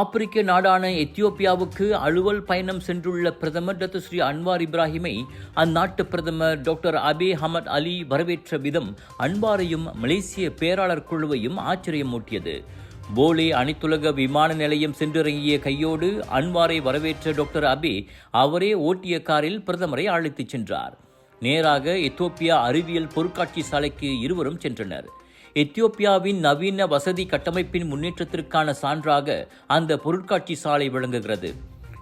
ஆப்பிரிக்க நாடான எத்தியோப்பியாவுக்கு அலுவல் பயணம் சென்றுள்ள பிரதமர் டாக்டர் ஸ்ரீ அன்வார் இப்ராஹிமை அந்நாட்டு பிரதமர் டாக்டர் அபே ஹமத் அலி வரவேற்ற விதம் அன்வாரையும் மலேசிய பேராளர் குழுவையும் ஆச்சரியமூட்டியது. போலே அனைத்துலக விமான நிலையம் சென்றிறங்கிய கையோடு அன்வாரை வரவேற்ற டாக்டர் அபே அவரே ஓட்டிய காரில் பிரதமரை அழைத்துச் சென்றார். நேராக எத்தியோப்பியா அறிவியல் பொருட்காட்சி சாலைக்கு இருவரும் சென்றனர். எத்தியோப்பியாவின் நவீன வசதி கட்டமைப்பின் முன்னேற்றத்திற்கான சான்றாக அந்த பொருட்காட்சி சாலை விளங்குகிறது.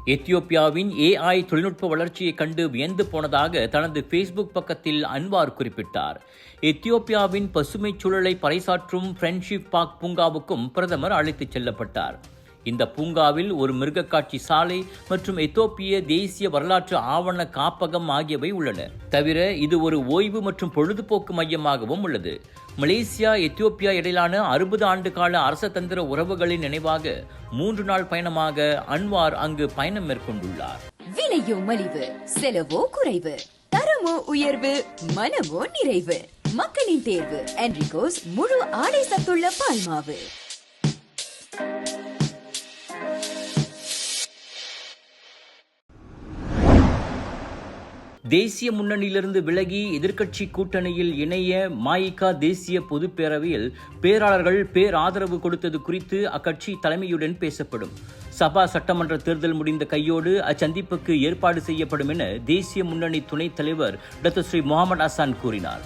எத்தியோப்பியாவின் ஏஐ தொழில்நுட்ப வளர்ச்சியைக் கண்டு வியந்து போனதாக தனது ஃபேஸ்புக் பக்கத்தில் அன்வார் குறிப்பிட்டார். எத்தியோப்பியாவின் பசுமைச் சூழலை பறைசாற்றும் ஃப்ரெண்ட்ஷிப் பார்க் பூங்காவுக்கும் பிரதமர் அழைத்துச் செல்லப்பட்டார். இந்த பூங்காவில் ஒரு மிருகக்காட்சி சாலை மற்றும் எத்தோப்பிய தேசிய வரலாற்று ஆவண காப்பகம் ஆகியவை உள்ளன. தவிர இது ஒரு ஓய்வு மற்றும் பொழுதுபோக்கு மையமாகவும் உள்ளது. மலேசியா எத்தியோப்பியா இடையிலான அறுபது ஆண்டு கால அரசதந்திர உறவுகளின் நினைவாக மூன்று நாள் பயணமாக அன்வார் அங்கு பயணம் மேற்கொண்டுள்ளார். விலையோ மலிவு செலவோ குறைவு தரமோ உயர்வு மனமோ நிறைவு. மக்களின் தேர்வு என்ரிகோஸ் முழு ஆடை சத்துள்ள பால்மாவு. தேசிய முன்னணியிலிருந்து விலகி எதிர்க்கட்சி கூட்டணியில் இணைய மாயிகா தேசிய பொதுப்பேரவையில் பேராளர்கள் பேராதரவு கொடுத்தது குறித்து அக்கட்சி தலைமையுடன் பேசப்படும். சபா சட்டமன்ற தேர்தல் முடிந்த கையோடு அச்சந்திப்புக்கு ஏற்பாடு செய்யப்படும் என தேசிய முன்னணி துணைத் தலைவர் டாக்டர் ஸ்ரீ முகமது அசான் கூறினார்.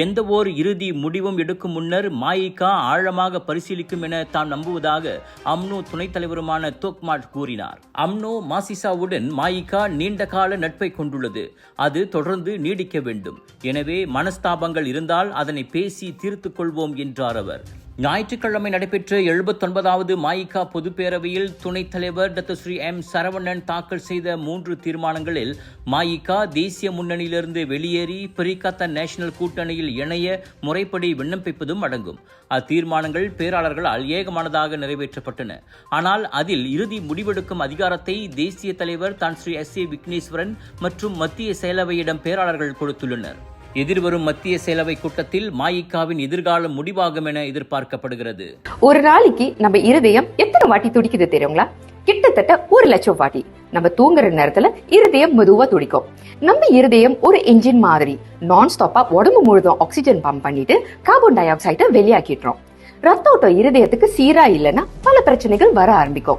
எந்த ஓர் இறுதி முடிவும் எடுக்கும் முன்னர் மாயிகா ஆழமாக பரிசீலிக்கும் என தாம் நம்புவதாக அம்னோ துணைத் தலைவருமான தோக்மாட் கூறினார். அம்னோ மாசிசாவுடன் மாயிகா நீண்ட கால நட்பை கொண்டுள்ளது. அது தொடர்ந்து நீடிக்க வேண்டும். எனவே மனஸ்தாபங்கள் இருந்தால் அதனை பேசி தீர்த்துக் கொள்வோம் என்றார் அவர். ஞாயிற்றுக்கிழமை நடைபெற்ற எழுபத்தொன்பதாவது மாயிகா பொதுப்பேரவையில் துணைத் தலைவர் டாக்டர் ஸ்ரீ எம் சரவணன் தாக்கல் செய்த மூன்று தீர்மானங்களில் மாயிகா தேசிய முன்னணியிலிருந்து வெளியேறி பிரிகாத்தா நேஷனல் கூட்டணியில் இணைய முறைப்படி விண்ணப்பிப்பதும் அடங்கும். அத்தீர்மானங்கள் பேராளர்களால் ஏகமானதாக நிறைவேற்றப்பட்டன. ஆனால் அதில் இறுதி முடிவெடுக்கும் அதிகாரத்தை தேசிய தலைவர் தான் ஸ்ரீ எஸ் ஏ விக்னேஸ்வரன் மற்றும் மத்திய செயலவையிடம் பேராளர்கள் கொடுத்துள்ளனர். எதிர்வரும் மத்திய செயலவை கூட்டத்தில் மாயிக்காவின் எதிர்காலம் முடிவாகும் என எதிர்பார்க்கப்படுகிறது. ஒரு நாளைக்கு நம்ம இருதயம் எத்தனை வாட்டி துடிக்குது தெரியுங்களா? கிட்டத்தட்ட ஒரு லட்சம் வாட்டி. நம்ம தூங்குற நேரத்துல இருதயம் மெதுவா துடிக்கும். நம்ம இருதயம் ஒரு என்ஜின் மாதிரி நான் ஸ்டாப்பா உடம்பு முழுதும் ஆக்சிஜன் பம்ப் பண்ணிட்டு கார்பன் டை ஆக்சைடை வெளியாக்கிடுறோம். ரத்த ஓட்டம் இருதயத்துக்கு சீரா இல்லைன்னா பல பிரச்சனைகள் வர ஆரம்பிக்கும்.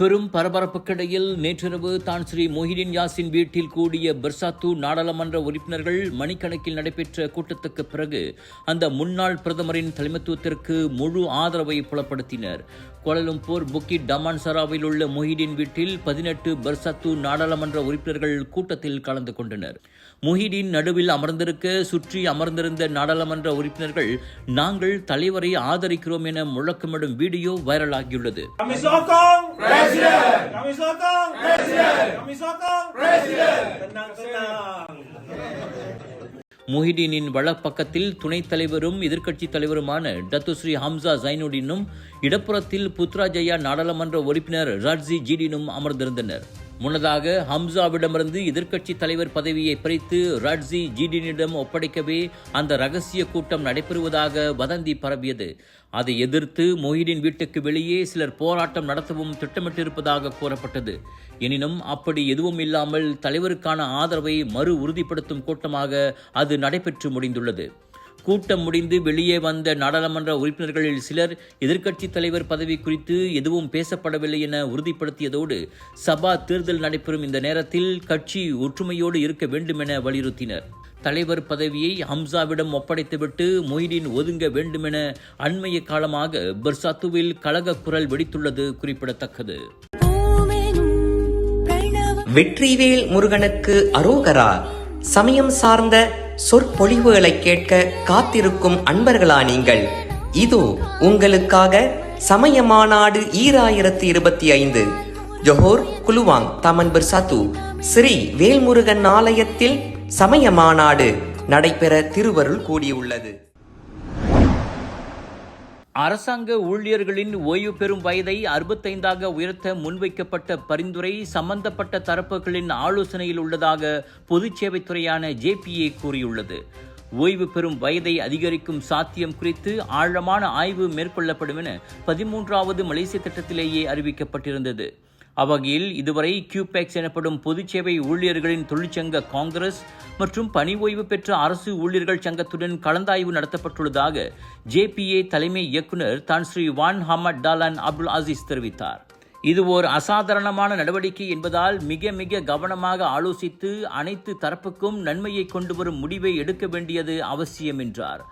பெரும் பரபரப்புக்கிடையில் நேற்றிரவு தான் ஸ்ரீ மொஹிடின் யாசின் வீட்டில் கூடிய பிர்சாத்து நாடாளுமன்ற உறுப்பினர்கள் மணிக்கணக்கில் நடைபெற்ற கூட்டத்துக்கு பிறகு அந்த முன்னாள் பிரதமரின் தலைமைத்துவத்திற்கு முழு ஆதரவை புலப்படுத்தினர். கோலலம்பூர் புக்கிட் டமான்சராவில் உள்ள மொஹிடின் வீட்டில் பதினெட்டு பர்சாத்து நாடாளுமன்ற உறுப்பினர்கள் கூட்டத்தில் கலந்து கொண்டனர். மொஹிடின் நடுவில் அமர்ந்திருக்க சுற்றி அமர்ந்திருந்த நாடாளுமன்ற உறுப்பினர்கள் நாங்கள் தலைவரை ஆதரிக்கிறோம் என முழக்கமிடும் வீடியோ வைரலாகியுள்ளது Kami sokong Presiden. Kami sokong Presiden. Kami sokong Presiden. Tenang tenang. முஹிடீனின் வலப்பக்கத்தில் துணைத் தலைவரும் எதிர்க்கட்சித் தலைவருமான டத்துஸ்ரீ ஹம்சா ஜைனுடீனும் இடப்புறத்தில் புத்ராஜயா நாடாளுமன்ற உறுப்பினர் ராட்ஸி ஜீடினும் அமர்ந்திருந்தனர் முன்னதாக ஹம்சாவிடமிருந்து எதிர்க்கட்சி தலைவர் பதவியை பறித்து ரட்ஸி ஜிடினிடம் ஒப்படைக்கவே அந்த ரகசிய கூட்டம் நடைபெறுவதாக வதந்தி பரவியது அதை எதிர்த்து மொஹிடின் வீட்டுக்கு வெளியே சிலர் போராட்டம் நடத்தவும் திட்டமிட்டிருப்பதாக கூறப்பட்டது. எனினும் அப்படி எதுவும் இல்லாமல் தலைவருக்கான ஆதரவை மறு உறுதிப்படுத்தும் கூட்டமாக அது நடைபெற்று முடிந்துள்ளது. கூட்டம் முடிந்து வெளியே வந்த நாடாளுமன்ற உறுப்பினர்களில் சிலர் எதிர்க்கட்சித் தலைவர் பதவி குறித்து எதுவும் பேசப்படவில்லை என உறுதிப்படுத்தியதோடு சபா தேர்தல் நடைபெறும் இந்த நேரத்தில் கட்சி ஒற்றுமையோடு இருக்க வேண்டும் என வலியுறுத்தினர். தலைவர் பதவியை ஹம்சாவிடம் ஒப்படைத்துவிட்டு மொய்தீன் ஒதுங்க வேண்டுமென அண்மைய காலமாக பெர்சாத்துவில் கழக குரல் வெடித்துள்ளது குறிப்பிடத்தக்கது. வெற்றிவேல் முருகனுக்கு அரோகரா சமயம் சார்ந்த சொற்பொழிவுகளை கேட்க காத்திருக்கும் அன்பர்களா நீங்கள்? இதோ உங்களுக்காக சமய மாநாடு ஈராயிரத்தி இருபத்தி ஐந்து ஜொஹோர் குலுவாங் தமன்பர் சத்து ஸ்ரீ வேல்முருகன் ஆலயத்தில் சமய மாநாடு நடைபெற திருவருள் கூடியுள்ளது. அரசாங்க ஊழியர்களின் ஓய்வு பெறும் வயதை அறுபத்தைந்தாக உயர்த்த முன்வைக்கப்பட்ட பரிந்துரை சம்பந்தப்பட்ட தரப்புகளின் ஆலோசனையில் உள்ளதாக பொதுச்சேவைத்துறையான ஜேபிஏ கூறியுள்ளது. ஓய்வு பெறும் வயதை அதிகரிக்கும் சாத்தியம் குறித்து ஆழமான ஆய்வு மேற்கொள்ளப்படும் என பதிமூன்றாவது மலேசிய திட்டத்திலேயே அறிவிக்கப்பட்டிருந்தது. அவ்வகையில் இதுவரை கியூபேக்ஸ் எனப்படும் பொதுச்சேவை ஊழியர்களின் தொழிற்சங்க காங்கிரஸ் மற்றும் பணி ஓய்வு பெற்ற அரசு ஊழியர்கள் சங்கத்துடன் கலந்தாய்வு நடத்தப்பட்டுள்ளதாக ஜேபிஏ தலைமை இயக்குனர் Tan Sri Wan Ahmad Dahlan Abdul Aziz தெரிவித்தார். இது ஓர் அசாதாரணமான நடவடிக்கை என்பதால் மிக மிக கவனமாக ஆலோசித்து அனைத்து தரப்புக்கும் நன்மையை கொண்டு வரும் முடிவை எடுக்க வேண்டியது அவசியம் என்றார்.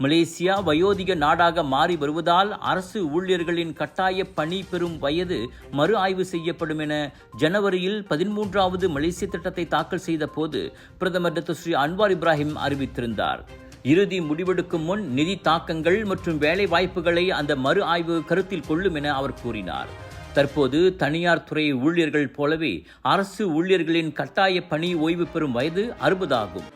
மலேசியா வயோதிக நாடாக மாறி வருவதால் அரசு ஊழியர்களின் கட்டாய பணி பெறும் வயது மறு ஆய்வு செய்யப்படும் என ஜனவரியில் பதிமூன்றாவது மலேசிய திட்டத்தை தாக்கல் செய்த போது பிரதமர் டாக்டர் ஸ்ரீ அன்வார் இப்ராஹிம் அறிவித்திருந்தார். இறுதி முடிவெடுக்கும் முன் நிதி தாக்கங்கள் மற்றும் வேலை வாய்ப்புகளை அந்த மறு ஆய்வு கருத்தில் கொள்ளும் என அவர் கூறினார். தற்போது தனியார் துறை ஊழியர்கள் போலவே அரசு ஊழியர்களின் கட்டாய பணி ஓய்வு பெறும் வயது அறுபதாகும்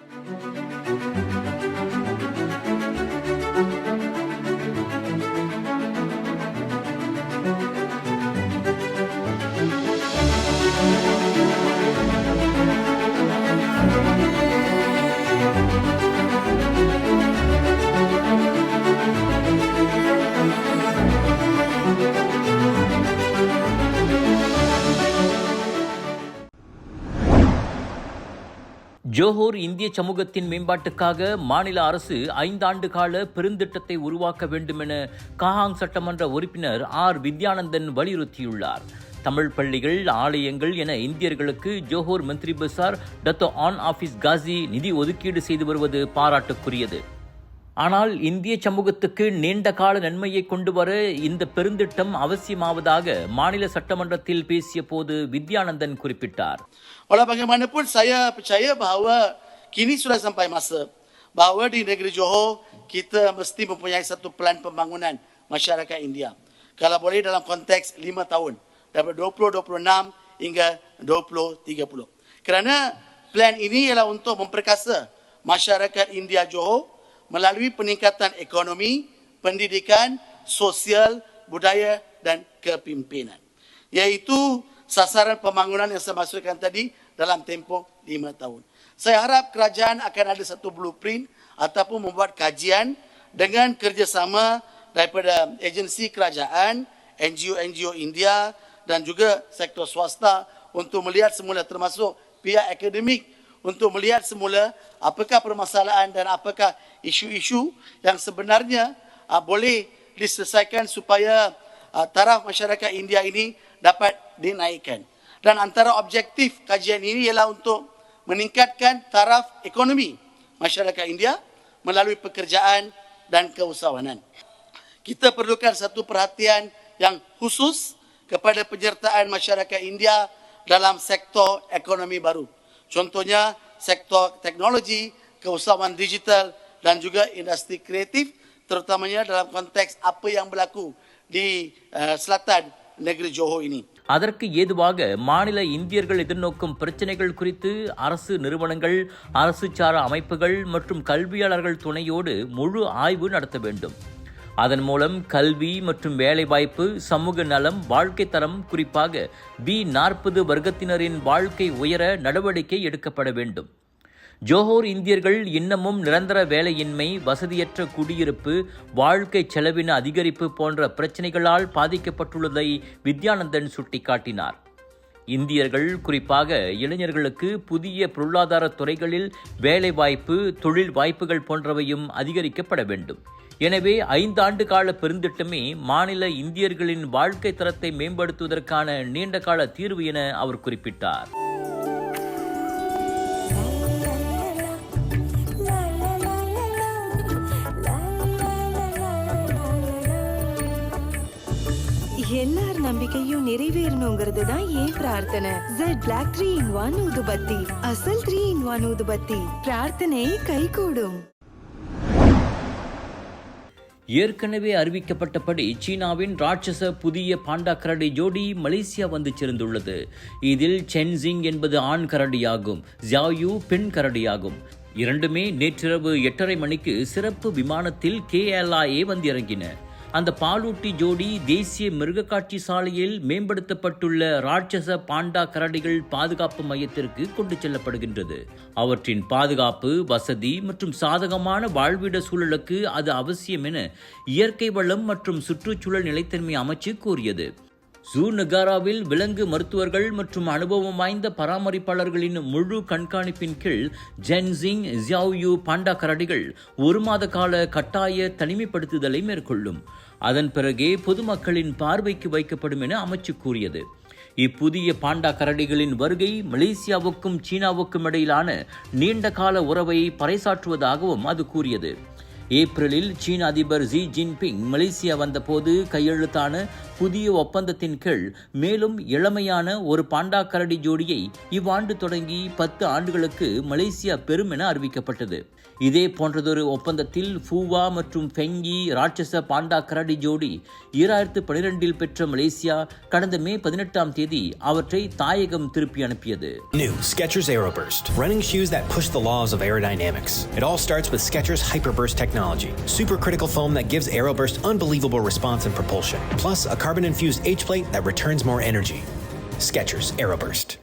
ஜோஹோர் இந்திய சமூகத்தின் மேம்பாட்டுக்காக மாநில அரசு ஐந்தாண்டு கால பெருந்திட்டத்தை உருவாக்க வேண்டும் என காஹாங் சட்டமன்ற உறுப்பினர் ஆர் வித்யானந்தன் வலியுறுத்தியுள்ளார். தமிழ் பள்ளிகள் ஆலயங்கள் என இந்தியர்களுக்கு ஜோஹோர் மந்திரி பசார் டத்தோ ஆன் ஆபீஸ் காசி நிதி ஒதுக்கீடு செய்து வருவது பாராட்டுக்குரியது. ஆனால் இந்திய சமூகத்துக்கு நீண்ட கால நன்மையை கொண்டு வர இந்த பெருந்திட்டம் அவசியமாவதாக மாநில சட்டமன்றத்தில் பேசிய போது வித்யானந்தன் குறிப்பிட்டார் Walau bagaimanapun saya percaya bahawa kini sudah sampai masa bahawa di negeri Johor kita mesti mempunyai satu pelan pembangunan masyarakat India. Kalau boleh dalam konteks lima tahun daripada 2026 hingga 2030. Kerana plan ini ialah untuk memperkasa masyarakat India Johor melalui peningkatan ekonomi, pendidikan, sosial, budaya dan kepimpinan. Iaitu sasaran pembangunan yang saya maksudkan tadi dalam tempoh lima tahun. Saya harap kerajaan akan ada satu blueprint ataupun membuat kajian dengan kerjasama daripada agensi kerajaan, NGO-NGO India dan juga sektor swasta untuk melihat semula termasuk pihak akademik untuk melihat semula apakah permasalahan dan apakah isu-isu yang sebenarnya uh, boleh diselesaikan supaya uh, taraf masyarakat India ini dapat dinaikkan. Dan antara objektif kajian ini ialah untuk meningkatkan taraf ekonomi masyarakat India melalui pekerjaan dan keusahawanan. Kita perlukan satu perhatian yang khusus kepada penyertaan masyarakat India dalam sektor ekonomi baru. Contohnya sektor teknologi, keusahawan digital dan juga industri kreatif terutamanya dalam konteks apa yang berlaku di uh, selatan negeri Johor ini. அதற்கு ஏதுவாக மாநில இந்தியர்கள் எதிர்நோக்கும் பிரச்சினைகள் குறித்து அரசு நிறுவனங்கள் அரசு சார அமைப்புகள் மற்றும் கல்வியாளர்கள் துணையோடு முழு ஆய்வு நடத்த வேண்டும் அதன் மூலம் கல்வி மற்றும் வேலைவாய்ப்பு சமூக நலம் வாழ்க்கை தரம் குறிப்பாக பி நாற்பது வர்க்கத்தினரின் வாழ்க்கை உயர நடவடிக்கை எடுக்கப்பட வேண்டும். ஜோஹோர் இந்தியர்கள் இன்னமும் நிரந்தர வேலையின்மை வசதியற்ற குடியிருப்பு வாழ்க்கை செலவின அதிகரிப்பு போன்ற பிரச்சினைகளால் பாதிக்கப்பட்டுள்ளதை வித்யானந்தன் சுட்டிக்காட்டினார். இந்தியர்கள் குறிப்பாக இளைஞர்களுக்கு புதிய பொருளாதார துறைகளில் வேலைவாய்ப்பு தொழில் வாய்ப்புகள் போன்றவையும் அதிகரிக்கப்பட வேண்டும். எனவே ஐந்தாண்டு கால பெருந்திட்டமே மாநில இந்தியர்களின் வாழ்க்கை தரத்தை மேம்படுத்துவதற்கான நீண்ட கால தீர்வு என அவர் குறிப்பிட்டார். என்ன நம்பிக்கையும் நிறைவேறணுங்கிறது தான் ஏன் பிரார்த்தனை. Jet black three in one ஊதுபத்தி. அசல் த்ரீ இன் ஒன் ஊதுபத்தி. பிரார்த்தனை கைகூடும். ஏற்கனவே அறிவிக்கப்பட்டபடி சீனாவின் ராட்சச புதிய பாண்டா கரடி ஜோடி மலேசியா வந்து சேர்ந்துள்ளது. இதில் சென்சிங் என்பது ஆண் கரடியாகும் ஜாயு பெண் கரடியாகும். இரண்டுமே நேற்றிரவு எட்டரை மணிக்கு சிறப்பு விமானத்தில் கேஎல்ஐஏ வந்திறங்கின அந்த பாலூட்டி ஜோடி தேசிய மிருகக்காட்சி சாலையில் மேம்படுத்தப்பட்டுள்ள ராட்சச பாண்டா கரடிகள் பாதுகாப்பு மையத்திற்கு கொண்டு செல்லப்படுகின்றது. அவற்றின் பாதுகாப்பு வசதி மற்றும் சாதகமான வாழ்விட சூழலுக்கு அது அவசியம் என இயற்கை வளம் மற்றும் சுற்றுச்சூழல் நிலைத்தன்மை அமைச்சு கூறியது. ஜூ நகாராவில் விலங்கு மருத்துவர்கள் மற்றும் அனுபவம் வாய்ந்த பராமரிப்பாளர்களின் முழு கண்காணிப்பின் கீழ் ஜென்சிங் ஜியாவ்யூ பாண்டா கரடிகள் ஒரு மாத கால கட்டாய தனிமைப்படுத்துதலை மேற்கொள்ளும். அதன் பிறகே பொதுமக்களின் பார்வைக்கு வைக்கப்படும் என அமைச்சு கூறியது. இப்புதிய பாண்டா கரடிகளின் வருகை மலேசியாவுக்கும் சீனாவுக்கும் இடையிலான நீண்ட கால உறவை பறைசாற்றுவதாகவும் அது கூறியது. ஏப்ரலில் சீன அதிபர் ஜி ஜின்பிங் மலேசியா வந்தபோது கையெழுத்தான புதிய ஒப்பந்தத்தின் கீழ் மேலும் இளமையான ஒரு பாண்டா கரடி ஜோடியை இவ்வாண்டு தொடங்கி பத்து ஆண்டுகளுக்கு மலேசியா பெறும் என அறிவிக்கப்பட்டது. இதே போன்றதொரு ஒப்பந்தத்தில் ஃபூவா மற்றும் ஃபெங்கி ராட்சச பாண்டா கரடி ஜோடி ஈராயிரத்து பனிரெண்டில் பெற்ற மலேசியா கடந்த மே பதினெட்டாம் தேதி அவற்றை தாயகம் திருப்பி அனுப்பியது. New Skechers Aeroburst, running shoes that push the laws of aerodynamics. It all starts with Skechers Hyperburst technology, supercritical foam that gives Aeroburst unbelievable response and propulsion, plus a carbon infused H plate that returns more energy. Skechers Aeroburst.